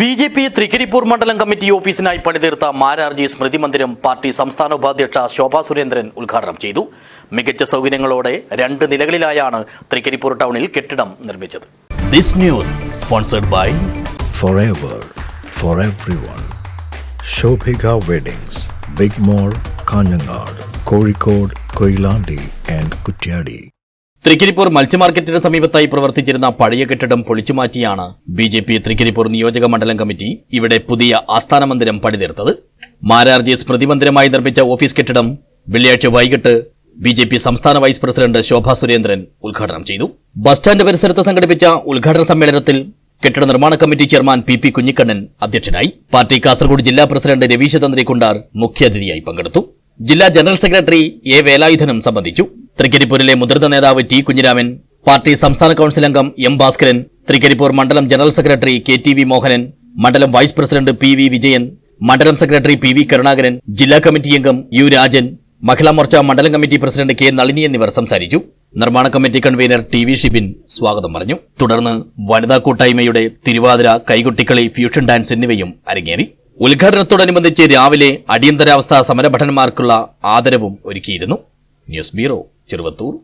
B J P Trikaripur മണ്ഡലം committee ഓഫീസിനായി പണിതീർത്ത Mararji സ്മൃതി മന്ദിരം party സംസ്ഥാന ഉപാധ്യക്ഷ ശോഭാ സുരേന്ദ്രൻ ഉദ്ഘാടനം ചെയ്തു. മികച്ച സൗകര്യങ്ങളോടെ രണ്ട് നിലകളിലായാണ് തൃക്കരിപ്പൂർ ടൗണിൽ കെട്ടിടം നിർമ്മിച്ചത്. This news sponsored by forever for everyone. Shobhika Weddings, Big Mall, Kanyanad, Kozhikode, Koilandi and Trikaripur മത്സ്യമാർക്കറ്റിന് സമീപത്തായി പ്രവർത്തിച്ചിരുന്ന പഴയ കെട്ടിടം പൊളിച്ചുമാറ്റിയാണ് ബി ജെ പി തൃക്കരിപ്പൂർ നിയോജക മണ്ഡലം കമ്മിറ്റി ഇവിടെ പുതിയ ആസ്ഥാന മന്ദിരം പണിതീർത്തത്. മാരാർജി സ്മൃതി മന്ദിരമായി നിർമ്മിച്ച ഓഫീസ് കെട്ടിടം വെള്ളിയാഴ്ച വൈകിട്ട് ബി ജെ പി സംസ്ഥാന വൈസ് പ്രസിഡന്റ് ശോഭാ സുരേന്ദ്രൻ ഉദ്ഘാടനം ചെയ്തു. ബസ് സ്റ്റാൻഡ് പരിസരത്ത് സംഘടിപ്പിച്ച ഉദ്ഘാടന സമ്മേളനത്തിൽ കെട്ടിട നിർമ്മാണ committee chairman P P Kunhikannan അധ്യക്ഷനായി. പാർട്ടി കാസർഗോഡ് ജില്ലാ പ്രസിഡന്റ് രവീശ തന്ത്രി കുണ്ടാർ മുഖ്യാതിഥിയായി പങ്കെടുത്തു. ജില്ലാ ജനറൽ സെക്രട്ടറി എ വേലായുധനും സംബന്ധിച്ചു. തൃക്കരിപ്പൂരിലെ മുതിർന്ന നേതാവ് ടി കുഞ്ഞിരാമൻ പാർട്ടി സംസ്ഥാന കൌൺസിൽ അംഗം എം ഭാസ്കരൻ തൃക്കരിപ്പൂർ മണ്ഡലം general secretary K T V Mohanan മണ്ഡലം vice president P V Vijayan മണ്ഡലം സെക്രട്ടറി പി വി കരുണാകരൻ ജില്ലാ കമ്മിറ്റി അംഗം യു രാജൻ മഹിളാ മോർച്ച മണ്ഡലം കമ്മിറ്റി പ്രസിഡന്റ് കെ നളിനി എന്നിവർ സംസാരിച്ചു. നിർമ്മാണ committee convener T V Shibin സ്വാഗതം പറഞ്ഞു. തുടർന്ന് വനിതാ കൂട്ടായ്മയുടെ തിരുവാതിര കൈകൊട്ടിക്കളി ഫ്യൂഷൻ ഡാൻസ് എന്നിവയും അരങ്ങേറി. ഉദ്ഘാടനത്തോടനുബന്ധിച്ച് രാവിലെ അടിയന്തരാവസ്ഥ സമരഭടന്മാർക്കുള്ള ആദരവും ഒരുക്കിയിരുന്നു. Не смирал? Терватур?